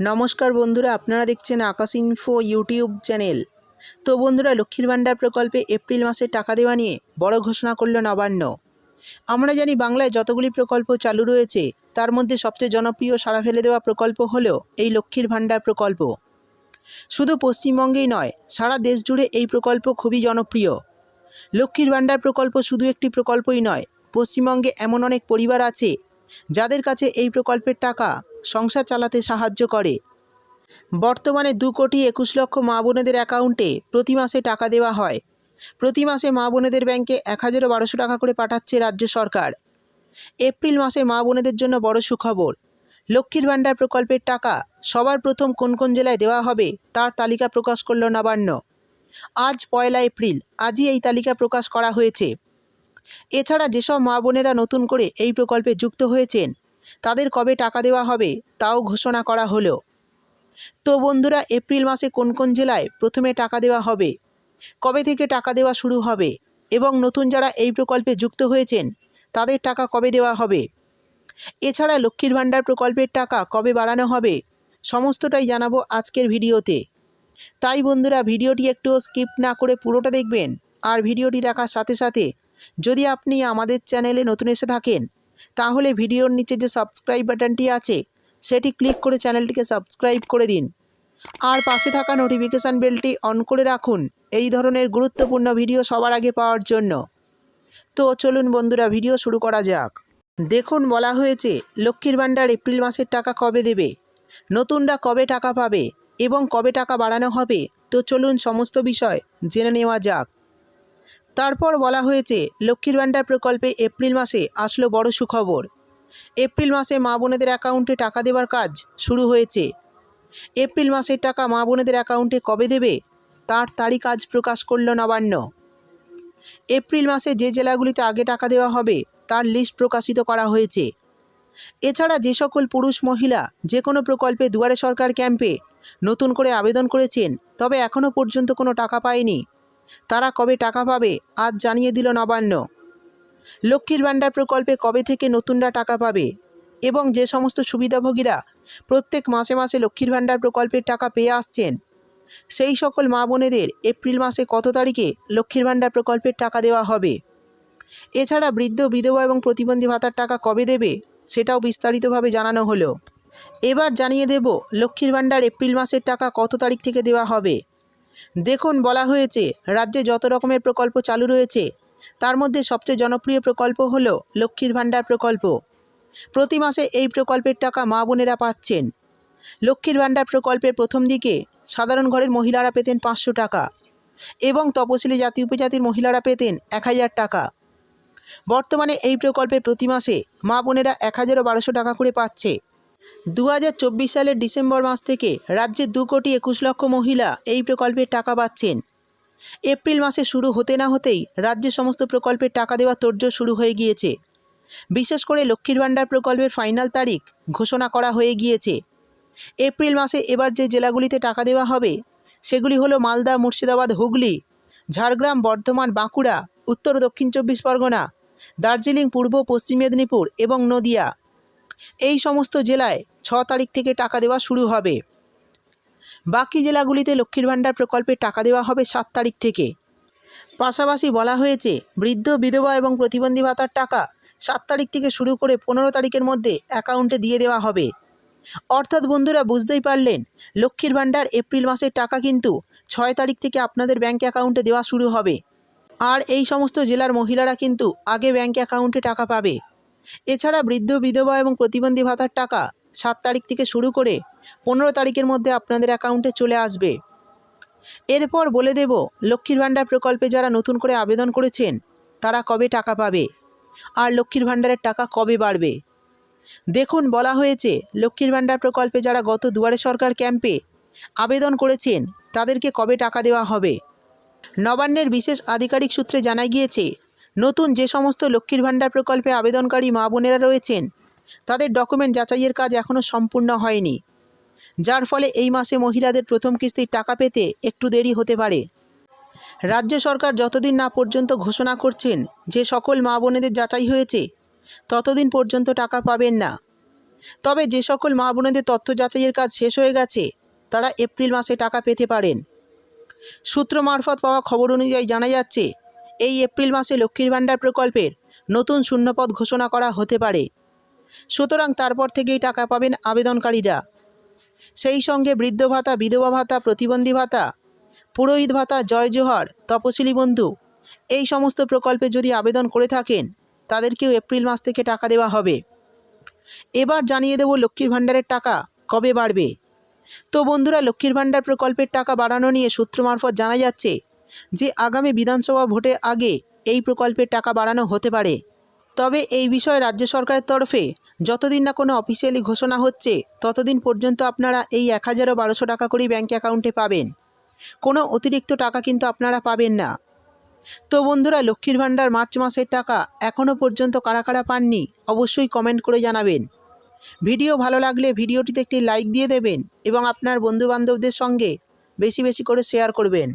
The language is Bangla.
নমস্কার বন্ধুরা, আপনারা দেখছেন আকাশ ইনফো ইউটিউব চ্যানেল তো বন্ধুরা, লক্ষ্মীর ভাণ্ডার প্রকল্পে এপ্রিল মাসে টাকা দেওয়া নিয়ে বড় ঘোষণা করল নবান্ন। আমরা জানি বাংলায় যতগুলি প্রকল্প চালু রয়েছে, তার মধ্যে সবচেয়ে জনপ্রিয় সাড়া ফেলে দেওয়া প্রকল্প হল এই লক্ষ্মীর ভাণ্ডার প্রকল্প। শুধু পশ্চিমবঙ্গেই নয়, সারা দেশ জুড়ে এই প্রকল্প খুবই জনপ্রিয়। লক্ষ্মীর ভাণ্ডার প্রকল্প শুধু একটি প্রকল্পই নয়, পশ্চিমবঙ্গে এমন অনেক পরিবার আছে যাদের কাছে এই প্রকল্পের টাকা সংসার চালাতে সাহায্য করে। বর্তমানে দু কোটি একুশ লক্ষ মা বোনেদের অ্যাকাউন্টে প্রতি মাসে টাকা দেওয়া হয়। প্রতি মাসে মা বোনেদের ব্যাংকে এক হাজারও বারোশো টাকা করে পাঠাচ্ছে রাজ্য সরকার। এপ্রিল মাসে মা বোনেদের জন্য বড় সুখবর। লক্ষ্মীর ভাণ্ডার প্রকল্পের টাকা সবার প্রথম কোন কোন জেলায় দেওয়া হবে তার তালিকা প্রকাশ করল নবান্ন। আজ পয়লা এপ্রিল, আজই এই তালিকা প্রকাশ করা হয়েছে। এছাড়া যেসব মা বোনেরা নতুন করে এই প্রকল্পে যুক্ত হয়েছেন, তাদের কবে টাকা দেওয়া হবে তাও ঘোষণা করা হলো। তো বন্ধুরা, এপ্রিল মাসে কোন কোন জেলায় প্রথমে টাকা দেওয়া হবে, কবে থেকে টাকা দেওয়া শুরু হবে এবং নতুন যারা এই প্রকল্পে যুক্ত হয়েছেন, তাদের টাকা কবে দেওয়া হবে? এছাড়া লক্ষ্মীর ভাণ্ডার প্রকল্পের টাকা কবে বাড়ানো হবে, সমস্তটাই জানাব আজকের ভিডিওতে। তাই বন্ধুরা, ভিডিওটি একটু স্কিপ না করে পুরোটা দেখবেন, আর ভিডিওটি দেখার সাথে সাথে যদি আপনি আমাদের চ্যানেলে নতুন এসে থাকেন, তাহলে ভিডিওর নিচে যে সাবস্ক্রাইব বাটনটি আছে, সেটি ক্লিক করে চ্যানেলটিকে সাবস্ক্রাইব করে দিন। আর পাশে থাকা নোটিফিকেশান বেলটি অন করে রাখুন, এই ধরনের গুরুত্বপূর্ণ ভিডিও সবার আগে পাওয়ার জন্য। তো চলুন বন্ধুরা, ভিডিও শুরু করা যাক। দেখুন, বলা হয়েছে, লক্ষ্মীর ভাণ্ডার এপ্রিল মাসের টাকা কবে দেবে? নতুনরা কবে টাকা পাবে? এবং কবে টাকা বাড়ানো হবে? তো চলুন সমস্ত বিষয় জেনে নেওয়া যাক। তারপর বলা হয়েছে, লক্ষ্মীর ভাণ্ডার প্রকল্পে এপ্রিল মাসে আসলো বড় সুখবর। এপ্রিল মাসে মা বোনেদের অ্যাকাউন্টে টাকা দেওয়ার কাজ শুরু হয়েছে। এপ্রিল মাসের টাকা মা বোনেদের অ্যাকাউন্টে কবে দেবে, তার তারিখ আজ প্রকাশ করল নবান্ন। এপ্রিল মাসে যে জেলাগুলিতে আগে টাকা দেওয়া হবে, তার লিস্ট প্রকাশিত করা হয়েছে। এছাড়া যে সকল পুরুষ মহিলা যে কোনো প্রকল্পে দুয়ারে সরকার ক্যাম্পে নতুন করে আবেদন করেছেন, তবে এখনও পর্যন্ত কোনো টাকা পায়নি। তারা কবে টাকা পাবে, আজ জানিয়ে দিল নবান্ন। লক্ষ্মীর ভাণ্ডার প্রকল্পে কবে থেকে নতুনরা টাকা পাবে এবং যে সমস্ত সুবিধাভোগীরা প্রত্যেক মাসে মাসে লক্ষ্মীর ভাণ্ডার প্রকল্পের টাকা পেয়ে আসছেন, সেই সকল মা বোনেদের এপ্রিল মাসে কত তারিখে লক্ষ্মীর ভাণ্ডার প্রকল্পের টাকা দেওয়া হবে? এছাড়া বৃদ্ধ, বিধবা এবং প্রতিবন্ধী ভাতার টাকা কবে দেবে সেটাও বিস্তারিতভাবে জানানো হলো। এবার জানিয়ে দেব লক্ষ্মীর ভাণ্ডার এপ্রিল মাসের টাকা কত তারিখ থেকে দেওয়া হবে। দেখুন বলা হয়েছে, রাজ্যে যত রকমের প্রকল্প চালু রয়েছে, তার মধ্যে সবচেয়ে জনপ্রিয় প্রকল্প হলো লক্ষ্মীর ভাণ্ডার প্রকল্প। প্রতি মাসে এই প্রকল্পের টাকা মা বোনেরা পাচ্ছেন। লক্ষ্মীর ভাণ্ডার প্রকল্পের প্রথম দিকে সাধারণ ঘরের মহিলারা পেতেন পাঁচশো টাকা এবং তপশিলি জাতি উপজাতির মহিলারা পেতেন এক হাজার টাকা। বর্তমানে এই প্রকল্পে প্রতি মাসে মা বোনেরা এক হাজারও বারোশো টাকা করে পাচ্ছে। দু হাজার চব্বিশ সালের ডিসেম্বর মাস থেকে রাজ্যের দু কোটি একুশ লক্ষ মহিলা এই প্রকল্পের টাকা পাচ্ছেন। এপ্রিল মাসে শুরু হতে না হতেই রাজ্যে সমস্ত প্রকল্পের টাকা দেওয়া তোড়জোড় শুরু হয়ে গিয়েছে। বিশেষ করে লক্ষ্মীর ভাণ্ডার প্রকল্পের ফাইনাল তারিখ ঘোষণা করা হয়ে গিয়েছে। এপ্রিল মাসে এবার যে জেলাগুলিতে টাকা দেওয়া হবে, সেগুলি হলো মালদা, মুর্শিদাবাদ, হুগলি, ঝাড়গ্রাম, বর্ধমান, বাঁকুড়া, উত্তর দক্ষিণ চব্বিশ পরগনা, দার্জিলিং, পূর্ব, পশ্চিম মেদিনীপুর এবং নদিয়া। এই সমস্ত জেলায় ছ তারিখ থেকে টাকা দেওয়া শুরু হবে। বাকি জেলাগুলিতে লক্ষ্মীর ভাণ্ডার প্রকল্পে টাকা দেওয়া হবে সাত তারিখ থেকে। পাশাপাশি বলা হয়েছে, বৃদ্ধ, বিধবা এবং প্রতিবন্ধী ভাতার টাকা সাত তারিখ থেকে শুরু করে পনেরো তারিখের মধ্যে অ্যাকাউন্টে দিয়ে দেওয়া হবে। অর্থাৎ বন্ধুরা বুঝতেই পারলেন, লক্ষ্মীর ভাণ্ডার এপ্রিল মাসের টাকা কিন্তু ছয় তারিখ থেকে আপনাদের ব্যাঙ্ক অ্যাকাউন্টে দেওয়া শুরু হবে। আর এই সমস্ত জেলার মহিলারা কিন্তু আগে ব্যাঙ্ক অ্যাকাউন্টে টাকা পাবে। এছাড়া বৃদ্ধ, বিধবা এবং প্রতিবন্ধী ভাতার টাকা সাত তারিখ থেকে শুরু করে পনেরো তারিখের মধ্যে আপনাদের অ্যাকাউন্টে চলে আসবে। এরপর বলে দেব, লক্ষ্মীর ভাণ্ডার প্রকল্পে যারা নতুন করে আবেদন করেছেন, তারা কবে টাকা পাবে? আর লক্ষ্মীর ভাণ্ডারের টাকা কবে বাড়বে? দেখুন, বলা হয়েছে, লক্ষ্মীর ভাণ্ডার প্রকল্পে যারা গত দুয়ারে সরকার ক্যাম্পে আবেদন করেছেন, তাদেরকে কবে টাকা দেওয়া হবে? নবান্নের বিশেষ আধিকারিক সূত্রে জানা গিয়েছে নতুন যে সমস্ত লক্ষ্মীর ভাণ্ডার প্রকল্পে আবেদনকারী মা বোনেরা রয়েছেন, তাদের ডকুমেন্ট যাচাইয়ের কাজ এখনও সম্পূর্ণ হয়নি। যার ফলে এই মাসে মহিলাদের প্রথম কিস্তির টাকা পেতে একটু দেরি হতে পারে। রাজ্য সরকার যতদিন না পর্যন্ত ঘোষণা করছেন যে সকল মা বোনেদের যাচাই হয়েছে, ততদিন পর্যন্ত টাকা পাবেন না। তবে যে সকল মা বোনেদের তথ্য যাচাইয়ের কাজ শেষ হয়ে গেছে, তারা এপ্রিল মাসে টাকা পেতে পারেন। সূত্র মারফত পাওয়া খবর অনুযায়ী জানা যাচ্ছে এই এপ্রিল মাসে লক্ষ্মীর ভাণ্ডার প্রকল্পের নতুন শূন্যপদ ঘোষণা করা হতে পারে। সুতরাং তারপর থেকেই টাকা পাবেন আবেদনকারীরা। সেই সঙ্গে বৃদ্ধ ভাতা, বিধবা ভাতা, প্রতিবন্ধী ভাতা, পুরোহিত ভাতা, জয় জোহার, তপশিলি বন্ধু এই সমস্ত প্রকল্পে যদি আবেদন করে থাকেন, তাদেরকেও এপ্রিল মাস থেকে টাকা দেওয়া হবে। এবার জানিয়ে দেব লক্ষ্মীর ভাণ্ডারের টাকা কবে বাড়বে। তো বন্ধুরা, লক্ষ্মীর ভাণ্ডার প্রকল্পের টাকা বাড়ানো নিয়ে সূত্র মারফত জানা যাচ্ছে যে আগামী বিধানসভা ভোটের আগে এই প্রকল্পের টাকা বাড়ানো হতে পারে। তবে এই বিষয়ে রাজ্য সরকারের তরফে যতদিন না কোনো অফিসিয়ালি ঘোষণা হচ্ছে, ততদিন পর্যন্ত আপনারা এই এক হাজারও বারোশো টাকা করেই ব্যাঙ্ক অ্যাকাউন্টে পাবেন। কোনো অতিরিক্ত টাকা কিন্তু আপনারা পাবেন না। তো বন্ধুরা, লক্ষ্মীর ভাণ্ডার মার্চ মাসের টাকা এখনও পর্যন্ত কারা কারা পাননি, অবশ্যই কমেন্ট করে জানাবেন। ভিডিও ভালো লাগলে ভিডিওটিতে একটি লাইক দিয়ে দেবেন এবং আপনার বন্ধুবান্ধবদের সঙ্গে বেশি বেশি করে শেয়ার করবেন।